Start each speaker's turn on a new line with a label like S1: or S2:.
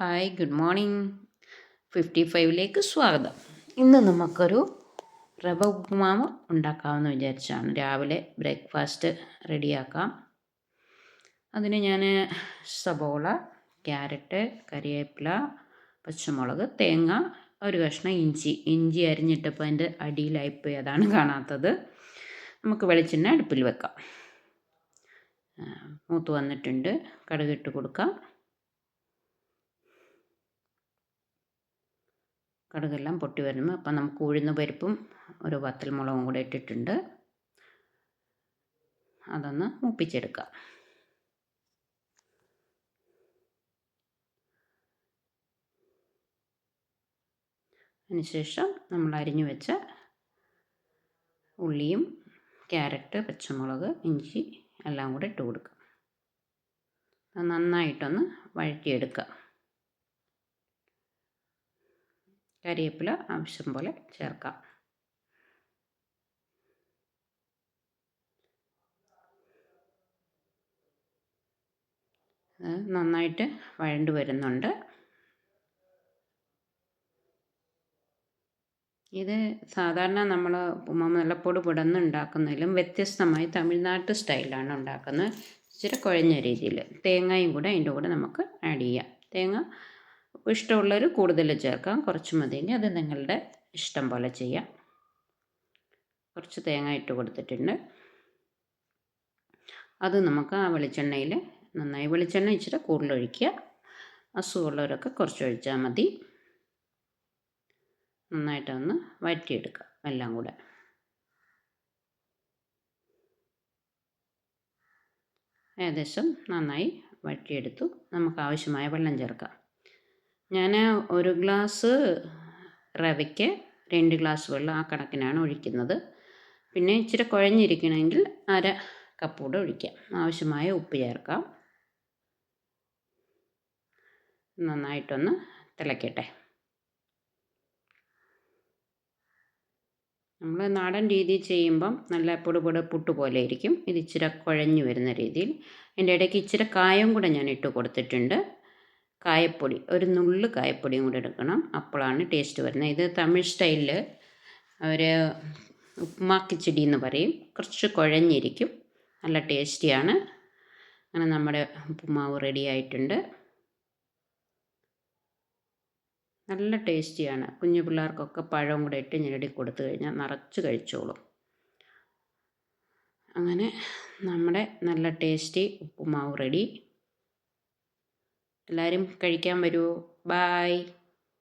S1: Hi good morning. Fifty ഫൈവിലേക്ക് സ്വാഗതം. ഇന്ന് നമുക്കൊരു റവ ഉപ്പുമാവ് ഉണ്ടാക്കാമെന്ന് വിചാരിച്ചാണ്. രാവിലെ ബ്രേക്ക്ഫാസ്റ്റ് റെഡിയാക്കാം. അതിന് ഞാൻ സബോള ക്യാരറ്റ് കറിവേപ്പില പച്ചമുളക് തേങ്ങ ഒരു കഷ്ണം ഇഞ്ചി. ഇഞ്ചി അരിഞ്ഞിട്ടപ്പോൾ അതിന്റെ അടിയിലായിപ്പോയി. അതാണ് കാണാത്തത്. നമുക്ക് വെളിച്ചെണ്ണ അടുപ്പിൽ വെക്കാം. മൂത്ത് വന്നിട്ടുണ്ട്. കടുകിട്ട് കൊടുക്കാം. കടുകെല്ലാം പൊട്ടി വരുന്നു. അപ്പം നമുക്ക് ഉഴുന്ന പരിപ്പും ഒരു വത്തൽ മുളകും കൂടെ ഇട്ടിട്ടുണ്ട്. അതൊന്ന് മൂപ്പിച്ചെടുക്കാം. അതിനുശേഷം നമ്മൾ അരിഞ്ഞു വെച്ച ഉള്ളിയും ക്യാരറ്റ് പച്ചമുളക് ഇഞ്ചി എല്ലാം കൂടെ ഇട്ട് കൊടുക്കുക നന്നായിട്ടൊന്ന് വഴറ്റിയെടുക്കുക കരിവേപ്പില ആവശ്യം പോലെ ചേർക്കാം. നന്നായിട്ട് വഴണ്ട് വരുന്നുണ്ട്. ഇത് സാധാരണ നമ്മൾ മുളപ്പൊടി പുടന്നുണ്ടാക്കുന്നതിലും വ്യത്യസ്തമായി തമിഴ്നാട്ട് സ്റ്റൈലാണ് ഉണ്ടാക്കുന്നത്. ഇച്ചിരി കുഴഞ്ഞ രീതിയിൽ തേങ്ങയും കൂടെ അതിന്റെ കൂടെ നമുക്ക് ആഡ് ചെയ്യാം. തേങ്ങ ഇഷ്ടമുള്ളവർ കൂടുതൽ ചേർക്കാം. കുറച്ച് മതി. അത് നിങ്ങളുടെ ഇഷ്ടം പോലെ ചെയ്യാം. കുറച്ച് തേങ്ങ ഇട്ട് കൊടുത്തിട്ടുണ്ട്. അത് നമുക്ക് ആ വെളിച്ചെണ്ണയിൽ നന്നായി വെളിച്ചെണ്ണ ഇച്ചിരി കൂടുതൽ ഒഴിക്കുക. അസുഖമുള്ളവരൊക്കെ കുറച്ച് ഒഴിച്ചാൽ മതി. നന്നായിട്ടൊന്ന് വഴറ്റിയെടുക്കുക എല്ലാം കൂടെ. ഏകദേശം നന്നായി വഴറ്റിയെടുത്തു. നമുക്ക് ആവശ്യമായ വെള്ളം ചേർക്കാം. ഞാൻ ഒരു ഗ്ലാസ് റവയ്ക്ക് രണ്ട് ഗ്ലാസ് വെള്ളം ആ കണക്കിനാണ് ഒഴിക്കുന്നത്. പിന്നെ ഇച്ചിരി കുഴഞ്ഞിരിക്കണമെങ്കിൽ അര കപ്പ് കൂടെ ഒഴിക്കാം. ആവശ്യമായ ഉപ്പ് ചേർക്കാം. നന്നായിട്ടൊന്ന് തിളയ്ക്കട്ടെ നമ്മൾ നാടൻ രീതിയിൽ ചെയ്യുമ്പം നല്ല പൊടി പൊടി പുട്ട് പോലെ ഇരിക്കും. ഇത് ഇച്ചിരി കുഴഞ്ഞു വരുന്ന രീതിയിൽ. എന്റെ ഇടയ്ക്ക് ഇച്ചിരി കായം കൂടെ ഞാൻ ഇട്ട് കൊടുത്തിട്ടുണ്ട്. കായപ്പൊടി ഒരു നുള്ള് കായപ്പൊടിയും കൂടെ എടുക്കണം. അപ്പോഴാണ് ടേസ്റ്റ് വരുന്നത്. ഇത് തമിഴ് സ്റ്റൈലിൽ അവർ ഉപ്മാക്കിച്ചെടി കിച്ചടി എന്ന് പറയും. കുറച്ച് കുഴഞ്ഞിരിക്കും. നല്ല ടേസ്റ്റിയാണ് അങ്ങനെ നമ്മുടെ ഉപ്പുമാവ് റെഡി ആയിട്ടുണ്ട്. നല്ല ടേസ്റ്റിയാണ് കുഞ്ഞു പിള്ളേർക്കൊക്കെ പഴം കൂടെ ഇട്ട് ഞെരടി കൊടുത്തു കഴിഞ്ഞാൽ നിറച്ച് കഴിച്ചോളും. അങ്ങനെ നമ്മുടെ നല്ല ടേസ്റ്റി ഉപ്പുമാവ് റെഡി എല്ലാവരും കഴിക്കാൻ വരൂ. ബായ്